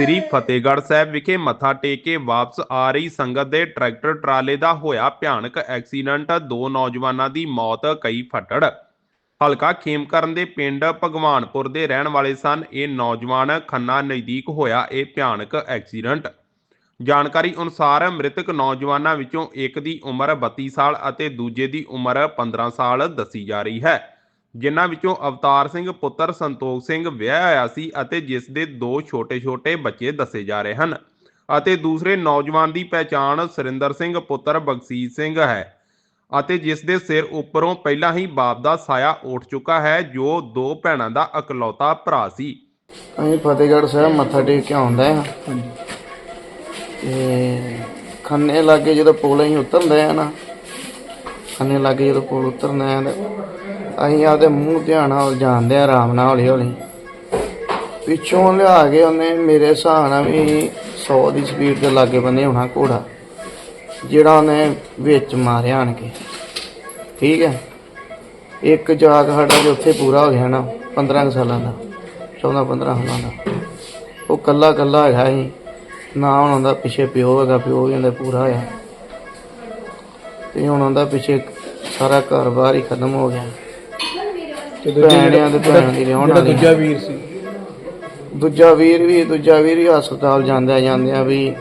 ਸ੍ਰੀ ਫਤਿਹਗੜ੍ਹ ਸਾਹਿਬ ਵਿਖੇ ਮੱਥਾ ਟੇਕ ਕੇ ਵਾਪਸ ਆ ਰਹੀ ਸੰਗਤ ਦੇ ਟਰੈਕਟਰ ਟਰਾਲੇ ਦਾ ਹੋਇਆ ਭਿਆਨਕ ਐਕਸੀਡੈਂਟ। ਦੋ ਨੌਜਵਾਨਾਂ ਦੀ ਮੌਤ, ਕਈ ਫੱਟੜ। ਹਲਕਾ ਖੇਮਕਰਨ ਦੇ ਪਿੰਡ ਭਗਵਾਨਪੁਰ ਦੇ ਰਹਿਣ ਵਾਲੇ ਸਨ। ਇਹ ਨੌਜਵਾਨ ਖੰਨਾ ਨਜ਼ਦੀਕ ਹੋਇਆ ਇਹ ਭਿਆਨਕ ਐਕਸੀਡੈਂਟ। ਜਾਣਕਾਰੀ ਅਨੁਸਾਰ ਮ੍ਰਿਤਕ ਨੌਜਵਾਨਾਂ ਵਿੱਚੋਂ ਇੱਕ ਦੀ ਉਮਰ 32 ਸਾਲ ਅਤੇ ਦੂਜੇ ਦੀ ਉਮਰ 15 ਸਾਲ ਦੱਸੀ ਜਾ ਰਹੀ ਹੈ। ਜਿਨ੍ਹਾਂ ਵਿੱਚੋਂ ਅਵਤਾਰ ਸਿੰਘ, ਪੁੱਤਰ ਸੰਤੋਖ ਸਿੰਘ ਵਿਆਹਿਆ ਹੋਇਆ ਸੀ ਅਤੇ ਜਿਸ ਦੇ ਦੋ ਛੋਟੇ-ਛੋਟੇ ਬੱਚੇ ਦੱਸੇ ਜਾ ਰਹੇ ਹਨ ਅਤੇ ਦੂਸਰੇ ਨੌਜਵਾਨ ਦੀ ਪਹਿਚਾਣ ਸੁਰਿੰਦਰ ਸਿੰਘ, ਪੁੱਤਰ ਬਖਸ਼ੀਸ਼ ਸਿੰਘ ਹੈ ਅਤੇ ਜਿਸ ਦੇ ਸਿਰ ਉੱਪਰੋਂ ਪਹਿਲਾਂ ਹੀ ਬਾਪ ਦਾ ਸਾਇਆ ਉੱਠ ਚੁੱਕਾ ਹੈ, ਜੋ ਦੋ ਭੈਣਾਂ ਦਾ ਇਕਲੌਤਾ ਭਰਾ ਸੀ। ਅਸੀਂ ਫਤਿਹਗੜ੍ਹ ਸਾਹਿਬ ਮੱਥਾ ਟੇਕ ਕੇ ਆਉਂਦਾ ਆ ਤੇ ਖੰਨੇ ਲਾਗੇ ਜਦੋਂ ਪੁਲ ਅਸੀਂ ਉਤਰਦੇ ਆ ਨਾ, ਖੰਨੇ ਲਾਗੇ ਜਦੋਂ ਪੁਲ ਉਤਰਦੇ ਆ ਅਸੀਂ ਆਪਦੇ ਮੂੰਹ ਧਿਆਨ ਨਾਲ ਜਾਣਦੇ ਆ ਆਰਾਮ ਨਾਲ ਹੌਲੀ ਹੌਲੀ ਪਿੱਛੋਂ ਲਿਆ ਕੇ ਉਹਨੇ ਮੇਰੇ ਹਿਸਾਬ ਨਾਲ ਵੀ 100 ਦੀ ਸਪੀਡ ਦੇ ਲਾਗੇ ਬੰਨੇ ਹੋਣਾ ਘੋੜਾ, ਜਿਹੜਾ ਉਹਨੇ ਵਿੱਚ ਮਾਰਿਆ ਆਣ ਕੇ। ਠੀਕ ਹੈ? ਇੱਕ ਜਾਗ ਸਾਡਾ ਜੋ ਉੱਥੇ ਪੂਰਾ ਹੋ ਗਿਆ ਨਾ 15 ਕੁ ਸਾਲਾਂ ਦਾ 14 15 ਸਾਲਾਂ ਦਾ। ਉਹ ਕੱਲਾ ਕੱਲਾ ਹੈਗਾ ਸੀ। ਨਾ ਹੁਣ ਉਹਦਾ ਪਿੱਛੇ ਪਿਓ ਹੈਗਾ, ਪਿਓ ਵੀ ਉਹਦਾ ਪੂਰਾ ਹੋਇਆ। ਤੇ ਹੁਣ ਉਹਦਾ ਪਿੱਛੇ ਸਾਰਾ ਘਰ-ਬਾਰ ਹੀ ਖਤਮ ਹੋ ਗਿਆ। ਤੇ ਦੂਜਾ ਭੈਣਾਂ ਦੇ ਭੈਣਾਂ ਦੀ ਲਿਆਉਣ ਜਿਹੜਾ ਵਾਲੀ ਦੂਜਾ ਵੀਰ ਸੀ। ਦੂਜਾ ਵੀਰ ਵੀ ਦੂਜਾ ਵੀਰ ਵੀ ਹਸਪਤਾਲ ਜਾਂਦੇ ਜਾਂਦੇ ਆ ਵੀ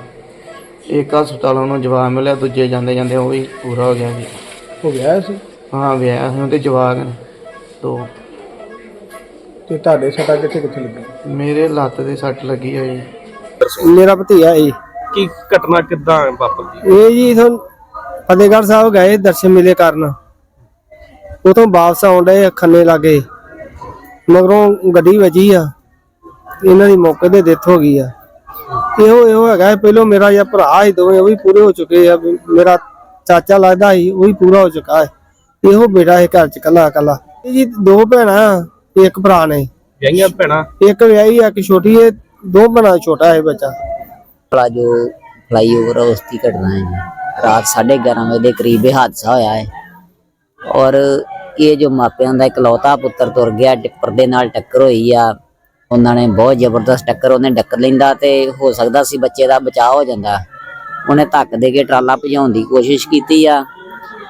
ਇੱਕ ਹਸਪਤਾਲ ਉਹਨੂੰ ਜਵਾਬ ਮਿਲਿਆ ਦੂਜੇ ਜਾਂਦੇ ਜਾਂਦੇ ਉਹ ਵੀ ਪੂਰਾ ਹੋ ਗਿਆ ਵੀ ਉਹ ਵਿਆਹ ਸੀ? ਹਾਂ ਵਿਆਹ ਸੀ ਉਹਦੇ ਜਵਾਕ ਨੇ ਦੋ। ਤੇ ਤੁਹਾਡੇ ਸੱਟਾਂ ਕਿੱਥੇ ਕਿੱਥੇ ਲੱਗੀ ਮੇਰੇ ਲੱਤ ਤੇ ਸੱਟ ਲੱਗੀ ਹੋਈ ਮੇਰਾ ਭਤੀਆ ਜੀ। ਕੀ ਘਟਨਾ ਕਿੱਦਾਂ ਵਾਪਰੀ ਇਹ ਜੀ ਇਥੋਂ ਫਤਿਹਗੜ੍ਹ ਸਾਹਿਬ ਗਏ ਦਰਸ਼ਨ ਮੇਲੇ ਕਰਨ। ਉਥੋਂ ਵਾਪਸ ਆਉਂਦੇ ਖੰਨੇ ਲਾਗੇ। ਮਗਰੋਂ ਗੱਡੀ ਵੱਜੀ ਆ। ਇਹਨਾਂ ਦੀ ਮੌਕੇ ਤੇ ਡੈਥ ਹੋ ਗਈ ਆ। ਇਹੋ ਇਹੋ ਹੈਗਾ ਪਹਿਲੋਂ ਮੇਰਾ ਜਾਂ ਭਰਾ ਹੀ ਦੋਵੇਂ ਉਹ ਵੀ ਪੂਰੇ ਹੋ ਚੁੱਕੇ ਆ। ਮੇਰਾ ਚਾਚਾ ਲੱਗਦਾ ਸੀ ਉਹ ਵੀ ਪੂਰਾ ਹੋ ਚੁੱਕਾ ਹੈ। ਇਹੋ ਬੇਟਾ ਹੈ ਘਰ ਚ ਕੱਲਾ ਕੱਲਾ ਇਹ ਜੀ ਦੋ ਭੈਣਾਂ ਤੇ ਇੱਕ ਭਰਾ ਨੇ। ਵਿਆਹੀਆਂ ਭੈਣਾਂ? ਇੱਕ ਵਿਆਹੀ ਆ ਇੱਕ ਛੋਟੀ ਹੈ ਦੋ ਭੈਣਾਂ ਛੋਟਾ ਹੈ ਬੱਚਾ। ਵਾਲਾ ਜੋ ਫਲਾਈਓਵਰ ਉਸ ਦੀ ਘਟਨਾ ਹੈ ਜੀ। ਰਾਤ 11:30 ਵਜੇ ਦੇ ਕਰੀਬ ਇਹ ਹਾਦਸਾ ਹੋਇਆ ਹੈ। ਔਰ ਇਹ ਜੋ ਮਾਪਿਆਂ ਦਾ ਇਕਲੌਤਾ ਪੁੱਤਰ ਤੁਰ ਗਿਆ ਟਿੱਪਰ ਦੇ ਨਾਲ ਟੱਕਰ ਹੋਈ ਆ। ਉਹਨਾਂ ਨੇ ਬਹੁਤ ਜ਼ਬਰਦਸਤ ਟੱਕਰ, ਉਹਨੇ ਡੱਕਰ ਲੈਂਦਾ ਤੇ ਹੋ ਸਕਦਾ ਸੀ ਬੱਚੇ ਦਾ ਬਚਾਅ ਹੋ ਜਾਂਦਾ। ਉਹਨੇ ਧੱਕ ਦੇ ਕੇ ਟਰਾਲਾ ਭਜਾਉਣ ਦੀ ਕੋਸ਼ਿਸ਼ ਕੀਤੀ ਆ।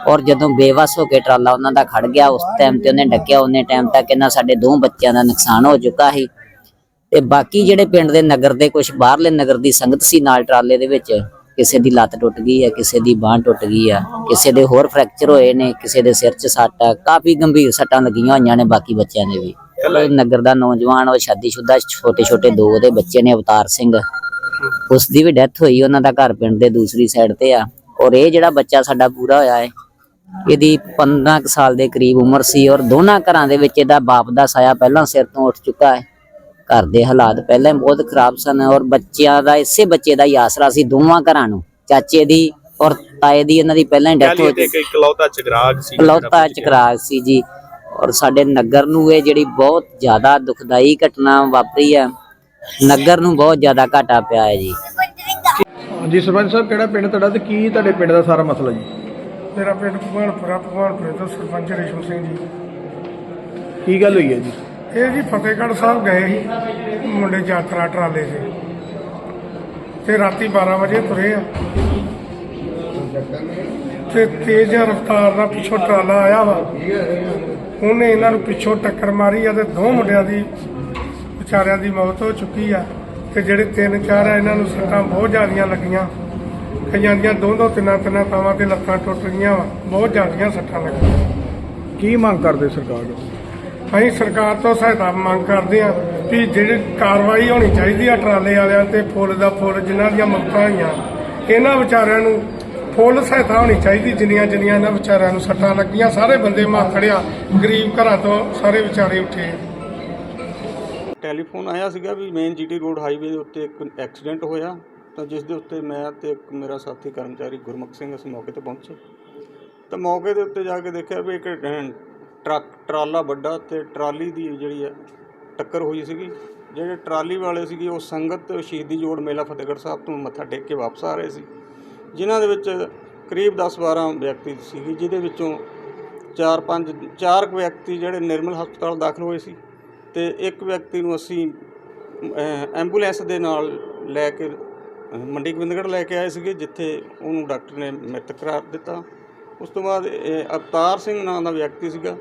ਔਰ ਜਦੋਂ ਬੇਵਸ ਹੋ ਕੇ ਟਰਾਲਾ ਉਹਨਾਂ ਦਾ ਖੜ ਗਿਆ, ਉਸ ਟਾਈਮ ਤੇ ਉਹਨੇ ਡੱਕਿਆ। ਉਹਨੇ ਟਾਈਮ ਤੱਕ ਇਹਨਾਂ ਸਾਡੇ ਦੋ ਬੱਚਿਆਂ ਦਾ ਨੁਕਸਾਨ ਹੋ ਚੁੱਕਾ ਸੀ। ਤੇ ਬਾਕੀ ਜਿਹੜੇ ਪਿੰਡ ਦੇ ਨਗਰ ਦੇ ਕੁਝ ਬਾਹਰਲੇ ਨਗਰ ਦੀ ਸੰਗਤ ਸੀ ਨਾਲ ਟਰਾਲੇ ਦੇ ਵਿੱਚ ਕਿਸੇ ਦੀ ਲੱਤ ਟੁੱਟ ਗਈ ਹੈ ਕਿਸੇ ਦੀ ਬਾਂਹ ਟੁੱਟ ਗਈ ਆ ਕਿਸੇ ਦੇ ਹੋਰ ਫ੍ਰੈਕਚਰ ਹੋਏ ਨੇ ਕਿਸੇ ਦੇ ਸਿਰ 'ਚ ਸੱਟ ਆ ਕਾਫੀ ਗੰਭੀਰ ਸੱਟਾਂ ਲੱਗੀਆਂ ਹੋਈਆਂ ਨੇ ਬਾਕੀ ਬੱਚਿਆਂ ਦੇ ਵੀ। ਉਹ ਨਗਰ ਦਾ ਨੌਜਵਾਨ ਉਹ ਸ਼ਾਦੀशुदा ਛੋਟੇ ਛੋਟੇ ਦੋ ਉਹਦੇ ਬੱਚੇ ਨੇ ਅਵਤਾਰ ਸਿੰਘ। ਉਸ ਦੀ ਵੀ ਡੈਥ ਹੋਈ ਉਹਨਾਂ ਦਾ ਘਰ ਪਿੰਡ ਦੇ ਦੂਸਰੀ ਸਾਈਡ ਤੇ ਆ। ਔਰ ਇਹ ਜਿਹੜਾ ਬੱਚਾ ਸਾਡਾ ਪੂਰਾ ਹੋਇਆ ਹੈ ਇਹਦੀ 15 ਕੁ ਸਾਲ ਦੇ ਕਰੀਬ ਉਮਰ ਸੀ ਔਰ ਦੋਨਾਂ ਘਰਾਂ ਦੇ ਵਿੱਚ ਇਹਦਾ ਬਾਪ ਦਾ ਸਾਇਆ ਪਹਿਲਾਂ ਸਿਰ ਤੋਂ ਉੱਠ ਚੁੱਕਾ ਹੈ ਘਰ ਦੇ ਹਾਲਾਤ ਪਹਿਲਾਂ ਹੀ ਬਹੁਤ ਖਰਾਬ ਸਨ ਔਰ ਬੱਚਿਆਂ ਦਾ ਇਸੇ ਬੱਚੇ ਦਾ ਹੀ ਆਸਰਾ ਸੀ ਦੋਵਾਂ ਘਰਾਂ ਨੂੰ ਚਾਚੇ ਦੀ ਔਰ ਤਾਏ ਦੀ ਇਹਨਾਂ ਦੀ ਪਹਿਲਾਂ ਹੀ ਡੈਥ ਹੋ ਚੁੱਕੀ ਇਕਲੌਤਾ ਚਗਰਾਗ ਸੀ ਇਕਲੌਤਾ ਚਕਰਾਗ ਸੀ ਜੀ ਔਰ ਸਾਡੇ ਨਗਰ ਨੂੰ ਇਹ ਜਿਹੜੀ ਬਹੁਤ ਜ਼ਿਆਦਾ ਦੁਖਦਾਈ ਘਟਨਾ ਵਾਪਰੀ ਹੈ ਨਗਰ ਨੂੰ ਬਹੁਤ ਜ਼ਿਆਦਾ ਘਾਟਾ ਪਿਆ ਹੈ ਜੀ। ਹਾਂਜੀ ਸਰਪੰਚ ਸਾਹਿਬ ਕਿਹੜਾ ਪਿੰਡ ਤੁਹਾਡਾ ਤੇ ਕੀ ਤੁਹਾਡੇ ਪਿੰਡ ਦਾ ਸਾਰਾ ਮਸਲਾ ਜੀ? ਮੇਰਾ ਪਿੰਡ ਭਗਵਾਨਪੁਰਾ ਭਗਵਾਨਪੁਰੇ ਤੋਂ ਸਰਪੰਚ ਰੇਸ਼ਮ ਸਿੰਘ ਜੀ। ਕੀ ਗੱਲ ਹੋਈ ਹੈ ਜੀ? ਇਹ ਜੀ ਫਤਿਹਗੜ੍ਹ ਸਾਹਿਬ ਗਏ ਸੀ ਮੁੰਡੇ ਯਾਤਰਾ ਟਰਾਲੇ ਚ। ਤੇ ਰਾਤੀ 12 ਵਜੇ ਤੁਰੇ ਆ। ਤੇ ਤੇਜ਼ ਰਫ਼ਤਾਰ ਦਾ ਪਿੱਛੋਂ ਟਰਾਲਾ ਆਇਆ ਵਾ। ਉਹਨੇ ਇਹਨਾਂ ਨੂੰ ਪਿੱਛੋਂ ਟੱਕਰ ਮਾਰੀ ਆ ਤੇ ਦੋ ਮੁੰਡਿਆਂ ਦੀ, ਵਿਚਾਰਿਆਂ ਦੀ ਮੌਤ ਹੋ ਚੁੱਕੀ ਆ। ਤੇ ਜਿਹੜੇ ਤਿੰਨ ਚਾਰ ਆ, ਇਹਨਾਂ ਨੂੰ ਸੱਟਾਂ ਬਹੁਤ ਜ਼ਿਆਦੀਆਂ ਲੱਗੀਆਂ। ਕਈਆਂ ਦੀਆਂ ਦੋ ਦੋ ਤਿੰਨਾਂ ਤਿੰਨਾਂ ਥਾਵਾਂ ਤੇ ਲੱਤਾਂ ਟੁੱਟ ਗਈਆਂ ਵਾ। ਬਹੁਤ ਜ਼ਿਆਦੀਆਂ ਸੱਟਾਂ ਲੱਗੀਆਂ। ਕੀ ਮੰਗ ਕਰਦੇ ਸਰਕਾਰ ਤੋਂ? ਅਸੀਂ ਸਰਕਾਰ ਤੋਂ ਸਹਾਇਤਾ ਮੰਗ ਕਰਦੇ ਹਾਂ ਕਿ ਜਿਹੜੀ ਕਾਰਵਾਈ ਹੋਣੀ ਚਾਹੀਦੀ ਆ ਟਰਾਲੇ ਵਾਲਿਆਂ ਤੇ, ਫੁੱਲ ਦਾ ਫੁੱਲ, ਜਿਨ੍ਹਾਂ ਦੀਆਂ ਮੌਤਾਂ ਹੋਈਆਂ ਇਹਨਾਂ ਵਿਚਾਰਿਆਂ ਨੂੰ ਫੁੱਲ ਸਹਾਇਤਾ ਹੋਣੀ ਚਾਹੀਦੀ, ਜਿੰਨੀਆਂ ਜਿੰਨੀਆਂ ਇਹਨਾਂ ਵਿਚਾਰਿਆਂ ਨੂੰ ਸੱਟਾਂ ਲੱਗੀਆਂ, ਸਾਰੇ ਬੰਦੇ ਮਾਖੜਿਆ ਗਰੀਬ ਘਰਾਂ ਤੋਂ ਸਾਰੇ ਵਿਚਾਰੇ ਉੱਠੇ। ਟੈਲੀਫੋਨ ਆਇਆ ਸੀਗਾ ਵੀ ਮੇਨ ਜੀਟੀ ਰੋਡ ਹਾਈਵੇ ਦੇ ਉੱਤੇ ਇੱਕ ਐਕਸੀਡੈਂਟ ਹੋਇਆ, ਤਾਂ ਜਿਸ ਦੇ ਉੱਤੇ ਮੈਂ ਤੇ ਇੱਕ ਮੇਰਾ ਸਾਥੀ ਕਰਮਚਾਰੀ ਗੁਰਮੁਖ ਸਿੰਘ ਅਸੀਂ ਮੌਕੇ ਤੇ ਪਹੁੰਚੇ। ਤਾਂ ਮੌਕੇ ਦੇ ਉੱਤੇ ਜਾ ਕੇ ਦੇਖਿਆ ਵੀ ਇੱਕ ਟਰੱਕ, ਟਰਾਲਾ ਵੱਡਾ ਤੇ ਟਰਾਲੀ ਦੀ ਜਿਹੜੀ ਹੈ ਟੱਕਰ ਹੋਈ ਸੀਗੀ। ਜਿਹੜੇ ਟਰਾਲੀ ਵਾਲੇ ਸੀਗੇ, ਉਹ ਸੰਗਤ ਸ਼ਹੀਦੀ ਜੋੜ ਮੇਲਾ ਫਤਿਹਗੜ੍ਹ ਸਾਹਿਬ ਤੋਂ ਮੱਥਾ ਟੇਕ ਕੇ ਵਾਪਸ ਆ ਰਹੇ ਸੀ। ਜਿਨ੍ਹਾਂ ਦੇ ਵਿੱਚ ਕਰੀਬ 10-12 ਵਿਅਕਤੀ ਸੀਗੇ, ਜਿਹਦੇ ਵਿੱਚੋਂ 4-5 ਚਾਰ ਕੁ ਵਿਅਕਤੀ ਜਿਹੜੇ ਨਿਰਮਲ ਹਸਪਤਾਲ ਦਾਖਲ ਹੋਏ ਸੀ ਤੇ ਇੱਕ ਵਿਅਕਤੀ ਨੂੰ ਅਸੀਂ ਐਂਬੂਲੈਂਸ ਦੇ ਨਾਲ ਲੈ ਕੇ, ਮੰਡੀ ਗੋਬਿੰਦਗੜ੍ਹ ਲੈ ਕੇ ਆਏ ਸੀਗੇ, ਜਿੱਥੇ ਉਹਨੂੰ ਡਾਕਟਰ ਨੇ ਮ੍ਰਿਤਕ ਕਰਾਰ ਦਿੱਤਾ। ਉਸ ਤੋਂ ਬਾਅਦ, ਇਹ ਅਵਤਾਰ ਸਿੰਘ ਨਾਂ ਦਾ ਵਿਅਕਤੀ ਸੀਗਾ।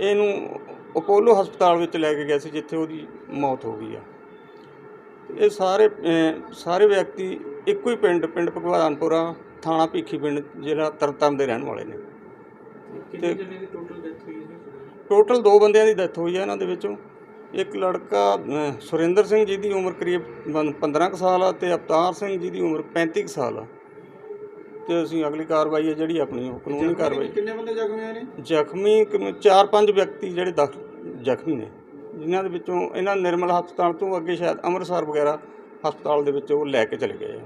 ਇਹਨੂੰ ਅਪੋਲੋ ਹਸਪਤਾਲ ਵਿੱਚ ਲੈ ਕੇ ਗਏ ਸੀ ਜਿੱਥੇ ਉਹਦੀ ਮੌਤ ਹੋ ਗਈ ਆ। ਇਹ ਸਾਰੇ ਸਾਰੇ ਵਿਅਕਤੀ ਇੱਕੋ ਹੀ ਪਿੰਡ ਪਿੰਡ ਭਗਵਾਨਪੁਰਾ ਥਾਣਾ ਭੀਖੀ ਪਿੰਡ ਜਿਹੜਾ ਤਰਨਤਾਰਨ ਦੇ ਰਹਿਣ ਵਾਲੇ ਨੇ। ਕਿੰਨੇ ਜਣੇ ਦੀ ਟੋਟਲ ਡੈਥ ਹੋਈ ਹੈ ਟੋਟਲ ਦੋ ਬੰਦਿਆਂ ਦੀ ਡੈਥ ਹੋਈ ਹੈ ਇਹਨਾਂ ਦੇ ਵਿੱਚੋਂ। ਇੱਕ ਲੜਕਾ ਸੁਰਿੰਦਰ ਸਿੰਘ ਜੀ ਦੀ ਉਮਰ ਕਰੀਬ ਬੰ- 15 ਕੁ ਸਾਲ ਆ ਤੇ ਅਵਤਾਰ ਸਿੰਘ ਜੀ ਦੀ ਉਮਰ 35 ਕੁ ਸਾਲ ਆ। ਤੇ ਅਸੀਂ ਅਗਲੀ ਕਾਰਵਾਈ ਹੈ ਜਿਹੜੀ ਆਪਣੀ ਉਹ ਕਾਨੂੰਨੀ ਕਾਰਵਾਈ। ਕਿੰਨੇ ਬੰਦੇ ਜ਼ਖਮੀ ਹੋਏ ਨੇ? ਜ਼ਖਮੀ ਕਿਵੇਂ ਚਾਰ ਪੰਜ ਵਿਅਕਤੀ ਜਿਹੜੇ ਦਾਖਲ ਜ਼ਖਮੀ ਨੇ ਜਿਨ੍ਹਾਂ ਦੇ ਵਿੱਚੋਂ ਇਹਨਾਂ ਨਿਰਮਲ ਹਸਪਤਾਲ ਤੋਂ ਅੱਗੇ ਸ਼ਾਇਦ ਅੰਮ੍ਰਿਤਸਰ ਵਗੈਰਾ ਹਸਪਤਾਲ ਦੇ ਵਿੱਚ ਉਹ ਲੈ ਕੇ ਚਲੇ ਗਏ ਆ।